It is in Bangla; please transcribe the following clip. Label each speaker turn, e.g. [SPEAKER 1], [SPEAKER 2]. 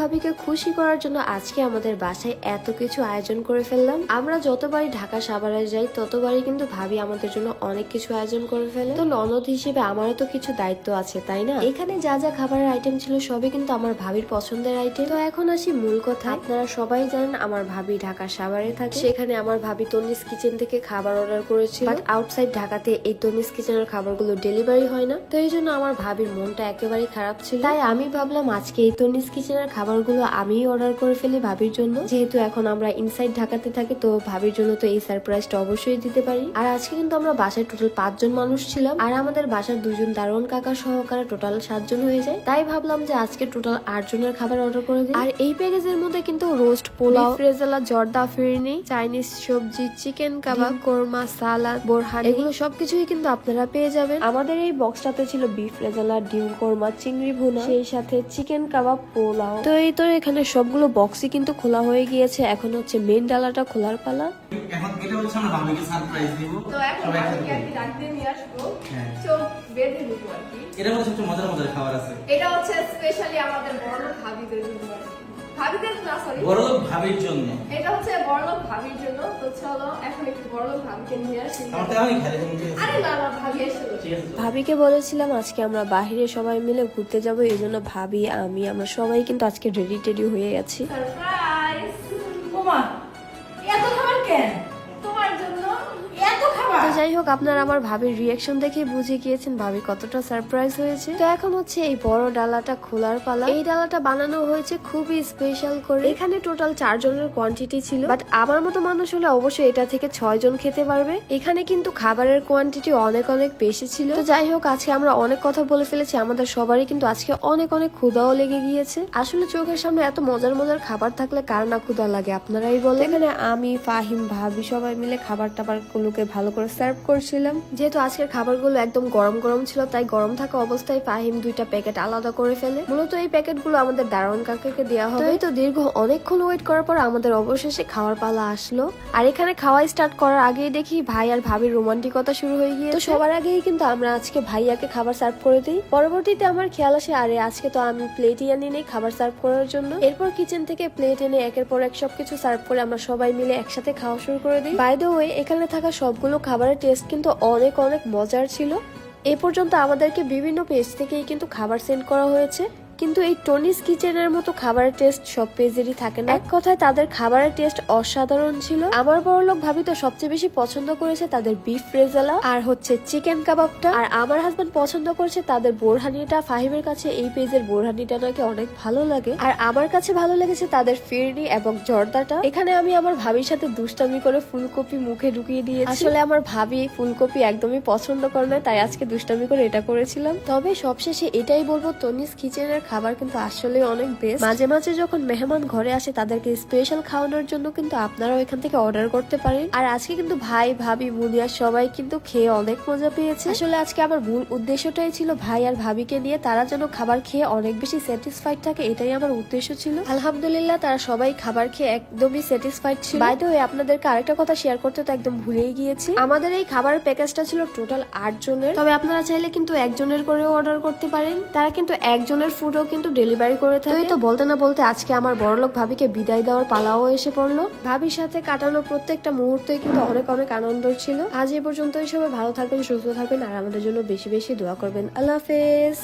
[SPEAKER 1] ভাবিকে খুশি করার জন্য আজকে আমাদের বাসায় এত কিছু আয়োজন করে ফেললাম। আমরা যতবারই ঢাকা সাভারে যাই, ততবারই কিন্তু ভাবি আমাদের জন্য অনেক কিছু আয়োজন করে ফেলে। তো ননদ হিসেবে আমারও তো কিছু দায়িত্ব আছে, তাই না? এখানে যা যা খাবারের আইটেম ছিল সবই কিন্তু আমার ভাবির পছন্দের আইটেম তো এখন আসি মূল কথা। আপনারা সবাই জানেন আমার ভাবি ঢাকা সাভারে থাকে। সেখানে আমার ভাবি তনিস কিচেন থেকে খাবার অর্ডার করেছিল। বাট আউটসাইড ঢাকাতে এই তনিস কিচেনের খাবারগুলো ডেলিভারি হয় না। তো এই জন্য আমার ভাবির মনটা একেবারেই খারাপ ছিল। তাই আমি ভাবলাম আজকে এই তনিস কিচেনের খাবারগুলো আমিই অর্ডার করে ফেলি ভাবির জন্য। যেহেতু এখন আমরা ইনসাইড ঢাকাতে থাকি তো ভাবির জন্য তো এই সারপ্রাইজটা অবশ্যই দিতে পারি। আর আজকে কিন্তু আমরা বাসায় টোটাল পাঁচজন মানুষ ছিলাম। আর আমাদের বাসার দুজন দারুণ কাকা সহকারে টোটাল সাতজন হয়ে যায়। তাই ভাবলাম যে আজকে টোটাল আট জনের খাবার অর্ডার করে দিই। আর এই প্যাকেজের মধ্যে কিন্তু রোস্ট পোলাও রেজালা জর্দা ফিরনি চাইনিজ সবজি চিকেন কাবাব কোরমা সালাদ বোরহান এগুলো সবকিছুই কিন্তু আপনারা পেয়ে যাবেন। আমাদের এই বক্সটাতে ছিল বিফ রেজালা ডিম কোরমা চিংড়ি ভুনা সেই সাথে চিকেন কাবাব পোলাও। তো এই তো এখানে সবগুলো বক্সই কিন্তু খোলা হয়ে গিয়েছে। এখন হচ্ছে মেন ডালাটা খোলার পালা।
[SPEAKER 2] এখন এটা হচ্ছে আমরা ভাবিকে সারপ্রাইজ দেব।
[SPEAKER 3] তো এখন ভাবিকে আর কি রাখতে নিয়ে আসব।
[SPEAKER 2] হ্যাঁ।
[SPEAKER 3] চোখ বেঁধে দেব আর কি।
[SPEAKER 2] এটা হচ্ছে একটু মজার মজার খাবার আছে।
[SPEAKER 3] এটা হচ্ছে স্পেশালি আমাদের বড় ভাবিদের জন্য। ভাবিদের না সরি
[SPEAKER 2] বড়লোক ভাবির জন্য।
[SPEAKER 3] এটা হচ্ছে বড়লোক ভাবির জন্য তো চলো এখন একটু বড়লোক ভাবিকে নিয়ে আসি? আরে না না ভাবি এসে
[SPEAKER 2] ঠিক আছে চলো।
[SPEAKER 1] ভাবিকে বলেছিলাম আজকে আমরা বাহিরে সবাই মিলে ঘুরতে যাব এই জন্য ভাবি আমি আমরা সবাই কিন্তু আজকে রেডি টেডি হয়ে গেছি।
[SPEAKER 3] সারপ্রাইজ
[SPEAKER 4] ওমা এত খাবার কেন?
[SPEAKER 1] যাই হোক, আপনারা আমার ভাবির রিয়াকশন দেখে বুঝে গিয়েছেন ভাবি কতটা সারপ্রাইজ হয়েছে। তো এখন হচ্ছে এই বড় ডালাটা খোলার পালা। এই ডালাটা বানানো হয়েছে খুবই স্পেশাল করে। এখানে টোটাল চার জনের কোয়ান্টিটি ছিল। বাট আমার মতো মানুষ হলে অবশ্যই এটা থেকে ছয় জন খেতে পারবে। এখানে কিন্তু খাবারের কোয়ান্টিটি অনেক অনেক বেশি ছিল। তো যাই হোক, আজকে আমরা অনেক কথা বলে ফেলেছি। আমাদের সবারই কিন্তু আজকে অনেক অনেক ক্ষুদাও লেগে গিয়েছে। আসলে চোখের সামনে এত মজার মজার খাবার থাকলে কার না ক্ষুদা লাগে? আপনারাই বলে এখানে আমি, ফাহিম, ভাবি সবাই মিলে খাবার টাবার গুলোকে ভালো করে সার্ভ করছিলাম। যেহেতু আজকের খাবারগুলো একদম গরম গরম ছিল, তাই গরম থাকা অবস্থায় ফাহিম দুইটা প্যাকেট আলাদা করে ফেলে। মূলত এই প্যাকেটগুলো আমাদের দারোয়ান কাকাকে দেওয়া হবে। তো দীর্ঘ অনেকক্ষণ ওয়েট করার পর আমাদের অবশেষে খাওয়ার পালা আসলো। আর এখানে খাওয়া স্টার্ট করার আগেই দেখি ভাই আর ভাবির রোমান্টিকতা শুরু হয়ে গিয়ে তো সবার আগেই কিন্তু আমরা আজকে ভাইয়াকে খাবার সার্ভ করে দিই। পরবর্তীতে আমার খেয়াল আসে, আরে আজকে তো আমি প্লেটই আনি নেই খাবার সার্ভ করার জন্য। এরপর কিচেন থেকে প্লেট এনে একের পর এক সবকিছু সার্ভ করে আমরা সবাই মিলে একসাথে খাওয়া শুরু করে দিই। বাই দ্য ওয়ে এখানে থাকা সবগুলো খাবারের টেস্ট কিন্তু অনেক অনেক মজার ছিল। এ পর্যন্ত আমাদেরকে বিভিন্ন পেজ থেকেই কিন্তু খাবার সেন্ড করা হয়েছে। কিন্তু এই টনিস কিচেনের মতো খাবারের টেস্ট সব পেজেরই থাকে না। এক কথায় তাদের খাবারের টেস্ট অসাধারণ ছিল। আমার বড় লোক ভাবি তো সবচেয়ে বেশি পছন্দ করেছে তাদের বিফ রেজালা আর হচ্ছে চিকেন কাবাবটা আর আমার হাজবেন্ড পছন্দ করেছে তাদের বোরহানিটা। ফাহিমের কাছে এই পেজের বোরহানিটা নাকি অনেক ভালো লাগে। আর আমার কাছে ভালো লেগেছে তাদের ফিরনি এবং জর্দাটা। এখানে আমি আমার ভাবির সাথে দুষ্টামি করে ফুলকপি মুখে ঢুকিয়ে দিয়েছি। আসলে আমার ভাবি ফুলকপি একদমই পছন্দ করে না, তাই আজকে দুষ্টামি করে এটা করেছিলাম। তবে সবশেষে এটাই বলব তনিস কিচেনের খাবার কিন্তু আসলে অনেক বেস্ট মাঝে মাঝে যখন মেহমান ঘরে আসে, তাদেরকে স্পেশাল খাওয়ানোর জন্য কিন্তু আপনারাও এখান থেকে অর্ডার করতে পারেন। আর আজকে কিন্তু ভাই, ভাবি মুনিয়া সবাই কিন্তু খেয়ে অনেক মজা পেয়েছে। আসলে আজকে আমার মূল উদ্দেশ্যটাই ছিল ভাই আর ভাবিকে নিয়ে তারা যেন খাবার খেয়ে অনেক বেশি স্যাটিসফাইড থাকে, এটাই আমার উদ্দেশ্য ছিল। আলহামদুলিল্লাহ, তারা সবাই খাবার খেয়ে একদমই স্যাটিসফাইড ছিল। বাই হয়ে আপনাদেরকে আরেকটা কথা শেয়ার করতে তো একদম ভুলেই গিয়েছি। আমাদের এই খাবারের প্যাকেজটা ছিল টোটাল আট জনের তবে আপনারা চাইলে কিন্তু একজনের করেও অর্ডার করতে পারেন। তারা কিন্তু একজনের ফুডও কিন্তু ডেলিভারি করে থাকে। তো বলতে না বলতে আজকে আমার বড়লোক ভাবিকে বিদায় দেওয়ার পালাও এসে পড়ল। ভাবির সাথে কাটানো প্রত্যেকটা মুহূর্তে কিন্তু অনেক অনেক আনন্দ ছিল। আজ এ পর্যন্ত সবাই ভালো থাকবেন সুস্থ থাকবেন আর আমাদের জন্য বেশি বেশি দোয়া করবেন। আল্লাহ হাফেজ।